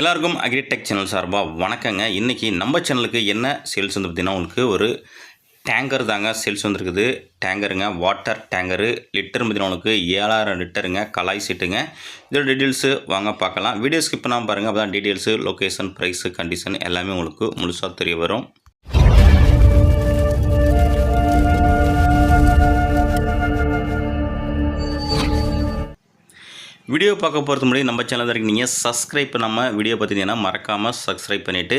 எல்லாருக்கும் agritech channel சார்பாக வணக்கங்க. இன்றைக்கி நம்ம சேனலுக்கு என்ன சேல்ஸ் வந்து பார்த்தீங்கன்னா உங்களுக்கு ஒரு டேங்கர் தாங்க சேல்ஸ் வந்துருக்குது. டேங்கருங்க வாட்டர் டேங்கரு லிட்டர் பார்த்தீங்கன்னா உங்களுக்கு ஏழாயிரம் லிட்டருங்க கலாய் சீட்டுங்க இதோட டீட்டெயில்ஸு வாங்க பார்க்கலாம். வீடியோ ஸ்கிப் பண்ணாமல் பாருங்கள் அப்போ தான் டீட்டெயில்ஸு லொக்கேஷன் ப்ரைஸு கண்டிஷன் எல்லாமே உங்களுக்கு முழுசாக தெரிய வரும். வீடியோ பார்க்க போகிறது முன்னாடி நம்ம சேனல் வரைக்கும் நீங்கள் சப்ஸ்கிரைப் பண்ணாமல் வீடியோ பார்த்தீங்கன்னா மறக்காமல் சப்ஸ்கிரைப் பண்ணிவிட்டு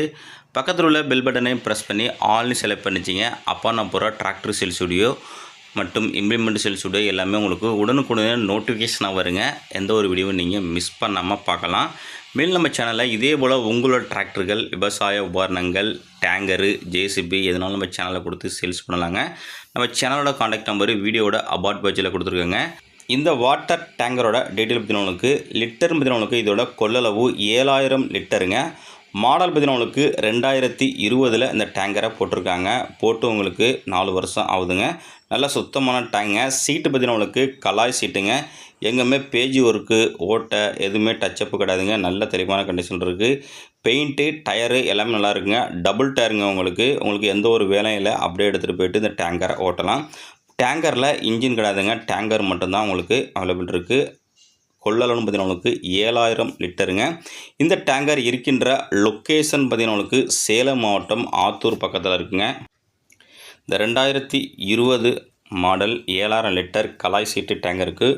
பக்கத்தில் உள்ள பெல் பட்டனையும் ப்ரெஸ் பண்ணி ஆல்னு செலக்ட் பண்ணிச்சிங்க அப்பா நான் போகிற டிராக்டர் சேல் ஸ்டுடியோ மற்றும் இம்ப்ளிமெண்ட் சேல் ஸ்டுடியோ எல்லாமே உங்களுக்கு உடனுக்குடனே நோட்டிஃபிகேஷனாக வருங்க. எந்த ஒரு வீடியோவும் நீங்கள் மிஸ் பண்ணாமல் பார்க்கலாம். மேலும் நம்ம சேனலில் இதே போல் உங்களோட டிராக்டர்கள் விவசாய உபகரணங்கள் டேங்கரு ஜேசிபி எதனாலும் நம்ம சேனலில் கொடுத்து சேல்ஸ் பண்ணலாங்க. நம்ம சேனலோட காண்டாக்ட் நம்பரு வீடியோட அபார்ட் பேஜில் கொடுத்துருக்கோங்க. இந்த வாட்டர் டேங்கரோட டீட்டெயில் பற்றின லிட்டர் பதினவனுக்கு இதோட கொள்ளளவு ஏழாயிரம் லிட்டருங்க. மாடல் பற்றின ரெண்டாயிரத்தி இருபதில் இந்த டேங்கரை போட்டிருக்காங்க. போட்டு உங்களுக்கு நாலு வருஷம் ஆகுதுங்க. நல்ல சுத்தமான டேங்க சீட்டு பதினவங்களுக்கு கலாய் சீட்டுங்க. எங்கேயுமே பேஜ் ஒர்க்கு ஓட்டை எதுவுமே டச்சப்பு கிடையாதுங்க. நல்ல தெளிவான கண்டிஷன் இருக்குது பெயிண்ட்டு டயரு எல்லாமே நல்லா இருக்குங்க. டபுள் டயருங்க உங்களுக்கு. உங்களுக்கு எந்த ஒரு வேலையும் இல்லை. அப்படியே எடுத்துகிட்டு போயிட்டு இந்த டேங்கரை ஓட்டலாம். டேங்கரில் இன்ஜின் கிடையாதுங்க. டேங்கர் மட்டும்தான் உங்களுக்கு அவைலபிள் இருக்குது கொள்ளளவுன்னு பார்த்தீங்கன்னா உங்களுக்கு ஏழாயிரம் லிட்டருங்க. இந்த டேங்கர் இருக்கின்ற லொக்கேஷன் பார்த்தீங்கன்னா உங்களுக்கு சேலம் மாவட்டம் ஆத்தூர் பக்கத்தில் இருக்குங்க. இந்த ரெண்டாயிரத்தி இருபது மாடல் ஏழாயிரம் லிட்டர் கலாய் சீட்டு டேங்கருக்கு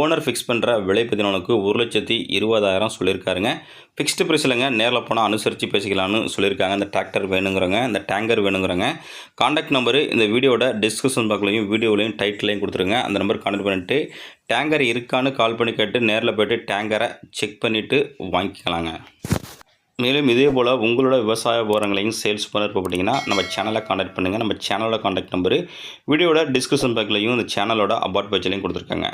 ஓனர் ஃபிக்ஸ் பண்ணுற விலை பதினொன்றுக்கு ஒரு லட்சத்தி இருபதாயிரம் சொல்லியிருக்காருங்க. ஃபிக்ஸ்டு ப்ரைஸில்ங்க நேரில் போனால் அனுசரித்து பேசிக்கலாம்னு சொல்லியிருக்காங்க. இந்த டிராக்டர் வேணுங்கிறவங்க இந்த டேங்கர் வேணுங்கிறவங்க. காண்டாக்ட் நம்பரு இந்த வீடியோட டிஸ்கிரிப்ஷன் பாக்லையும் வீடியோலையும் டைட்டிலையும் கொடுத்துருங்க. அந்த நம்பர் கான்டாக்ட் பண்ணிட்டு டேங்கர் இருக்கான்னு கால் பண்ணி கேட்டு நேரில் போய்ட்டு டேங்கரை செக் பண்ணிவிட்டு வாங்கிக்கலாங்க. மேலும் இதே போல் உங்களோட விவசாய விவரங்களையும் சேல்ஸ் பண்ண விருப்பப்பட்டீங்கன்னா நம்ம சேனலை காண்டாக்ட் பண்ணுங்கள் நம்ம சேனலோட காண்டாக்ட் நம்பரு வீடியோட டிஸ்கிரிப்ஷன் பேக்லையும் இந்த சேனலோட அபார்ட் பேஜ்லையும் கொடுத்துருக்காங்க.